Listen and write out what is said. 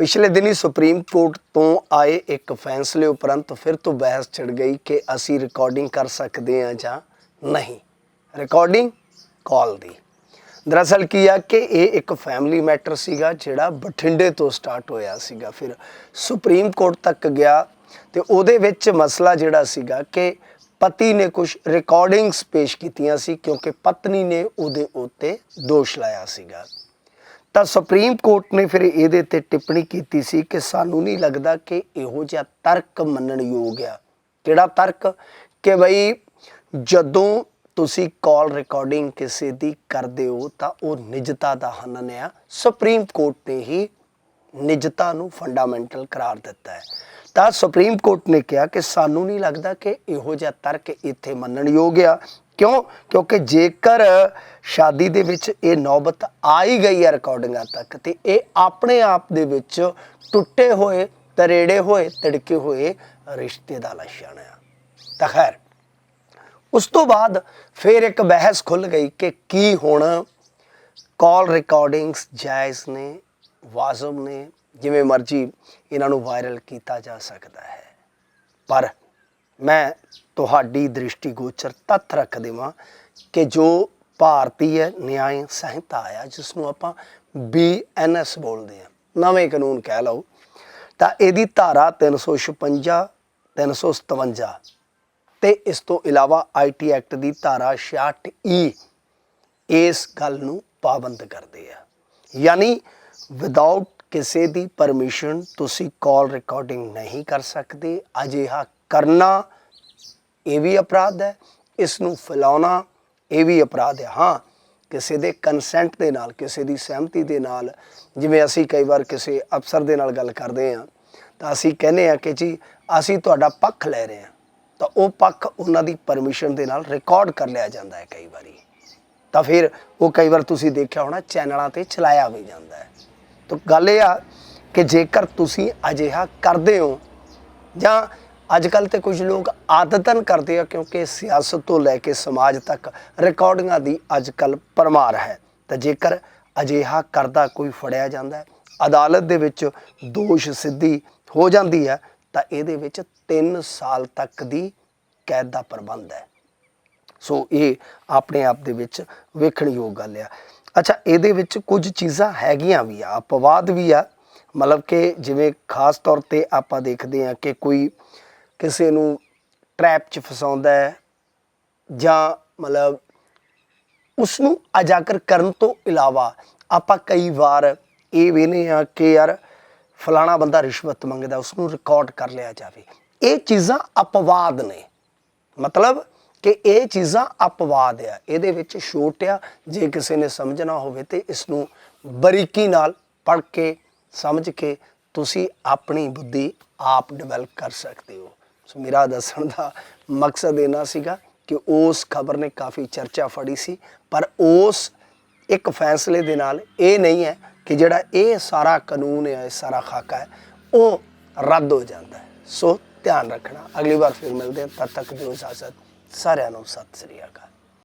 ਪਿਛਲੇ ਦਿਨੀ supreme court ਤੋਂ ਆਏ ਇੱਕ ਫੈਸਲੇ ਉਪਰੰਤ ਫਿਰ ਤੋਂ ਬਹਿਸ ਛਿੜ ਗਈ ਕਿ ਅਸੀਂ ਰਿਕਾਰਡਿੰਗ ਕਰ ਸਕਦੇ ਹਾਂ ਜਾਂ ਨਹੀਂ। ਰਿਕਾਰਡਿੰਗ ਕਾਲ ਦੀ। ਦਰਅਸਲ ਕੀ ਆ ਕਿ ਇਹ ਇੱਕ ਫੈਮਿਲੀ ਮੈਟਰ ਸੀਗਾ ਜਿਹੜਾ ਬਠਿੰਡੇ ਤੋਂ ਸਟਾਰਟ ਹੋਇਆ ਸੀਗਾ। ਫਿਰ ਸੁਪਰੀਮ ਕੋਰਟ ਤੱਕ ਗਿਆ ਤੇ ਉਹਦੇ ਵਿੱਚ ਮਸਲਾ ਜਿਹੜਾ ਸੀਗਾ ਕਿ ਪਤੀ ਨੇ ਕੁਝ ਰਿਕਾਰਡਿੰਗਸ ਪੇਸ਼ ਕੀਤੀਆਂ ਸੀ ਕਿਉਂਕਿ ਪਤਨੀ ਨੇ ਉਹਦੇ ਉੱਤੇ ਦੋਸ਼ ਲਾਇਆ ਸੀਗਾ। ਤਾਂ ਸੁਪਰੀਮ ਕੋਰਟ ਨੇ ਫਿਰ ਇਹਦੇ ਤੇ ਟਿੱਪਣੀ ਕੀਤੀ ਸੀ ਕਿ ਸਾਨੂੰ ਨਹੀਂ ਲੱਗਦਾ ਕਿ ਇਹੋ ਜਿਹਾ ਤਰਕ ਮੰਨਣਯੋਗ ਆ। ਕਿਹੜਾ ਤਰਕ? ਕਿ ਬਈ ਜਦੋਂ ਤੁਸੀਂ ਕਾਲ ਰਿਕਾਰਡਿੰਗ ਕਿਸੇ ਦੀ ਕਰਦੇ ਹੋ ਤਾਂ ਉਹ ਨਿਜਤਾ ਦਾ ਹਨਨ ਆ। ਸੁਪਰੀਮ ਕੋਰਟ ਨੇ ਹੀ ਨਿਜਤਾ ਨੂੰ ਫੰਡਾਮੈਂਟਲ ਕਰਾਰ ਦਿੱਤਾ ਹੈ। ਤਾਂ ਸੁਪਰੀਮ ਕੋਰਟ ਨੇ ਕਿਹਾ ਕਿ ਸਾਨੂੰ ਨਹੀਂ ਲੱਗਦਾ ਕਿ ਇਹੋ ਜਿਹਾ ਤਰਕ ਇੱਥੇ ਮੰਨਣਯੋਗ ਆ। ਕਿਉਂ? ਕਿਉਂਕਿ ਜੇਕਰ ਸ਼ਾਦੀ ਦੇ ਵਿੱਚ ਇਹ ਨੌਬਤ ਆਈ ਗਈ ਹੈ ਰਿਕਾਰਡਿੰਗਾਂ ਤੱਕ, ਤੇ ਇਹ ਆਪਣੇ ਆਪ ਦੇ ਵਿੱਚ ਟੁੱਟੇ ਹੋਏ, ਤਰੇੜੇ ਹੋਏ, ਤੜਕੇ ਹੋਏ ਰਿਸ਼ਤੇ ਦਾ ਲੱਛਣ ਆ ਤਾਂ ਖੈਰ, ਉਸ ਤੋਂ ਬਾਅਦ ਫਿਰ ਇੱਕ ਬਹਿਸ ਖੁੱਲ ਗਈ ਕਿ ਕੀ ਹੁਣ ਕਾਲ ਰਿਕਾਰਡਿੰਗਸ ਜਾਇਜ਼ ਨੇ, ਵਾਜਬ ਨੇ, ਜਿਵੇਂ ਮਰਜ਼ੀ ਇਹਨਾਂ ਨੂੰ ਵਾਇਰਲ ਕੀਤਾ ਜਾ ਸਕਦਾ ਹੈ। ਪਰ ਮੈਂ ਤੁਹਾਡੀ ਦ੍ਰਿਸ਼ਟੀਗੋਚਰ ਤੱਥ ਰੱਖ ਦੇਵਾਂ ਕਿ ਜੋ ਭਾਰਤੀ ਹੈ, ਨਿਆਂ ਸੰਹਿਤਾ ਆ ਜਿਸ ਨੂੰ ਆਪਾਂ ਬੀਐਨਐਸ ਬੋਲਦੇ ਆ ਨਵੇਂ ਕਾਨੂੰਨ ਕਹਿ ਲਓ। ਤਾਂ ਇਹਦੀ ਧਾਰਾ 356 357 ਤੇ ਇਸ ਤੋਂ ਇਲਾਵਾ ਆਈਟੀ ਐਕਟ ਦੀ ਧਾਰਾ 66 ਈ ਇਸ ਗੱਲ ਨੂੰ ਪਾਬੰਦ ਕਰਦੇ ਆ। ਯਾਨੀ ਵਿਦਆਊਟ ਕਿਸੇ ਦੀ ਪਰਮਿਸ਼ਨ ਤੁਸੀਂ ਕਾਲ ਰਿਕਾਰਡਿੰਗ ਨਹੀਂ ਕਰ ਸਕਦੇ, ਅਜਿਹਾ ਕਰਨਾ, ਇਹ ਵੀ ਅਪਰਾਧ ਹੈ, ਇਸ ਨੂੰ ਫੈਲਾਉਣਾ, ਇਹ ਵੀ ਅਪਰਾਧ ਹੈ। ਹਾਂ, ਕਿਸੇ ਦੇ ਕੰਸੈਂਟ ਦੇ ਨਾਲ, ਕਿਸੇ ਦੀ ਸਹਿਮਤੀ ਦੇ ਨਾਲ, ਜਿਵੇਂ ਅਸੀਂ ਕਈ ਵਾਰ ਕਿਸੇ ਅਫਸਰ ਦੇ ਨਾਲ ਗੱਲ ਕਰਦੇ ਹਾਂ, ਤਾਂ ਅਸੀਂ ਕਹਿੰਦੇ ਆ ਕਿ ਜੀ, ਅਸੀਂ ਤੁਹਾਡਾ ਪੱਖ ਲੈ ਰਹੇ ਹਾਂ, ਤਾਂ ਉਹ ਪੱਖ ਉਹਨਾਂ ਦੀ ਪਰਮਿਸ਼ਨ ਦੇ ਨਾਲ ਰਿਕਾਰਡ ਕਰ ਲਿਆ ਜਾਂਦਾ ਹੈ ਕਈ ਵਾਰੀ। ਤਾਂ ਫਿਰ ਉਹ ਕਈ ਵਾਰ ਤੁਸੀਂ ਦੇਖਿਆ ਹੋਣਾ, ਚੈਨਲਾਂ ਤੇ ਚਲਾਇਆ ਵੀ ਜਾਂਦਾ ਹੈ। ਤਾਂ ਗੱਲ ਇਹ ਆ ਕਿ ਜੇਕਰ ਤੁਸੀਂ ਅਜਿਹਾ ਕਰਦੇ ਹੋ ਜਾਂ ਅੱਜ ਕੱਲ ਤੇ ਕੁਝ ਲੋਕ ਆਦਤਨ ਕਰਦੇ ਆ ਕਿਉਂਕਿ ਸਿਆਸਤ ਤੋਂ ਲੈ ਕੇ ਸਮਾਜ ਤੱਕ ਰਿਕਾਰਡਿੰਗਾਂ ਦੀ ਅੱਜ ਕੱਲ ਪਰਮਾਰ ਹੈ। ਤਾਂ ਜੇਕਰ ਅਜਿਹਾ ਕਰਦਾ ਕੋਈ ਫੜਿਆ ਜਾਂਦਾ ਹੈ, ਅਦਾਲਤ ਦੇ ਵਿੱਚ ਦੋਸ਼ ਸਿੱਧੀ ਹੋ ਜਾਂਦੀ ਹੈ, ਤਾਂ ਇਹਦੇ ਵਿੱਚ 3 ਸਾਲ ਤੱਕ ਦੀ ਕੈਦ ਦਾ ਪ੍ਰਬੰਧ ਹੈ। ਸੋ ਇਹ ਆਪਣੇ ਆਪ ਦੇ ਵਿੱਚ ਵੇਖਣਯੋਗ ਗੱਲ ਆ। ਅੱਛਾ, ਇਹਦੇ ਵਿੱਚ ਕੁਝ ਚੀਜ਼ਾਂ ਹੈਗੀਆਂ ਵੀ ਆ, ਅਪਵਾਦ ਵੀ ਆ। ਮਤਲਬ ਕਿ ਜਿਵੇਂ ਖਾਸ ਤੌਰ ਤੇ ਆਪਾਂ ਦੇਖਦੇ ਆ ਕਿ ਕੋਈ ਕਿਸੇ ਨੂੰ ਟ੍ਰੈਪ 'ਚ ਫਸਾਉਂਦਾ ਹੈ ਜਾਂ ਮਤਲਬ ਉਸ ਨੂੰ ਅਜਾਗਰ ਕਰਨ ਤੋਂ ਇਲਾਵਾ ਆਪਾਂ ਕਈ ਵਾਰ ਇਹ ਵੇਨੇ ਆ ਕਿ ਯਾਰ ਫਲਾਣਾ ਬੰਦਾ ਰਿਸ਼ਵਤ ਮੰਗਦਾ ਉਸ ਨੂੰ ਰਿਕਾਰਡ ਕਰ ਲਿਆ ਜਾਵੇ। ਇਹ ਚੀਜ਼ਾਂ ਅਪਵਾਦ ਨੇ। ਮਤਲਬ ਕਿ ਇਹ ਚੀਜ਼ਾਂ ਅਪਵਾਦ ਆ। ਇਹਦੇ ਵਿੱਚ ਛੋਟ ਆ। ਜੇ ਕਿਸੇ ਨੇ ਸਮਝਣਾ ਹੋਵੇ ਤੇ ਇਸ ਨੂੰ ਬਰੀਕੀ ਨਾਲ ਪੜ੍ਹ ਕੇ, ਸਮਝ ਕੇ ਤੁਸੀਂ ਆਪਣੀ ਬੁੱਧੀ ਆਪ ਡਿਵੈਲਪ ਕਰ ਸਕਦੇ ਹੋ। ਸੋ ਮੇਰਾ ਦੱਸਣ ਦਾ ਮਕਸਦ ਇਹਨਾਂ ਸੀਗਾ ਕਿ ਉਸ ਖਬਰ ਨੇ ਕਾਫੀ ਚਰਚਾ ਫੜੀ ਸੀ, ਪਰ ਉਸ ਇੱਕ ਫੈਸਲੇ ਦੇ ਨਾਲ ਇਹ ਨਹੀਂ ਹੈ ਕਿ ਜਿਹੜਾ ਇਹ ਸਾਰਾ ਕਾਨੂੰਨ ਹੈ, ਇਹ ਸਾਰਾ ਖਾਕਾ ਹੈ, ਉਹ ਰੱਦ ਹੋ ਜਾਂਦਾ ਹੈ। ਸੋ ਧਿਆਨ ਰੱਖਣਾ। ਅਗਲੀ ਵਾਰ ਫਿਰ ਮਿਲਦੇ ਹਾਂ। ਤਦ ਤੱਕ ਦਿਓ ਇਜਾਜ਼ਤ ਸਾਰਿਆਂ ਨੂੰ ਸਤਿ ਸ੍ਰੀ ਅਕਾਲ।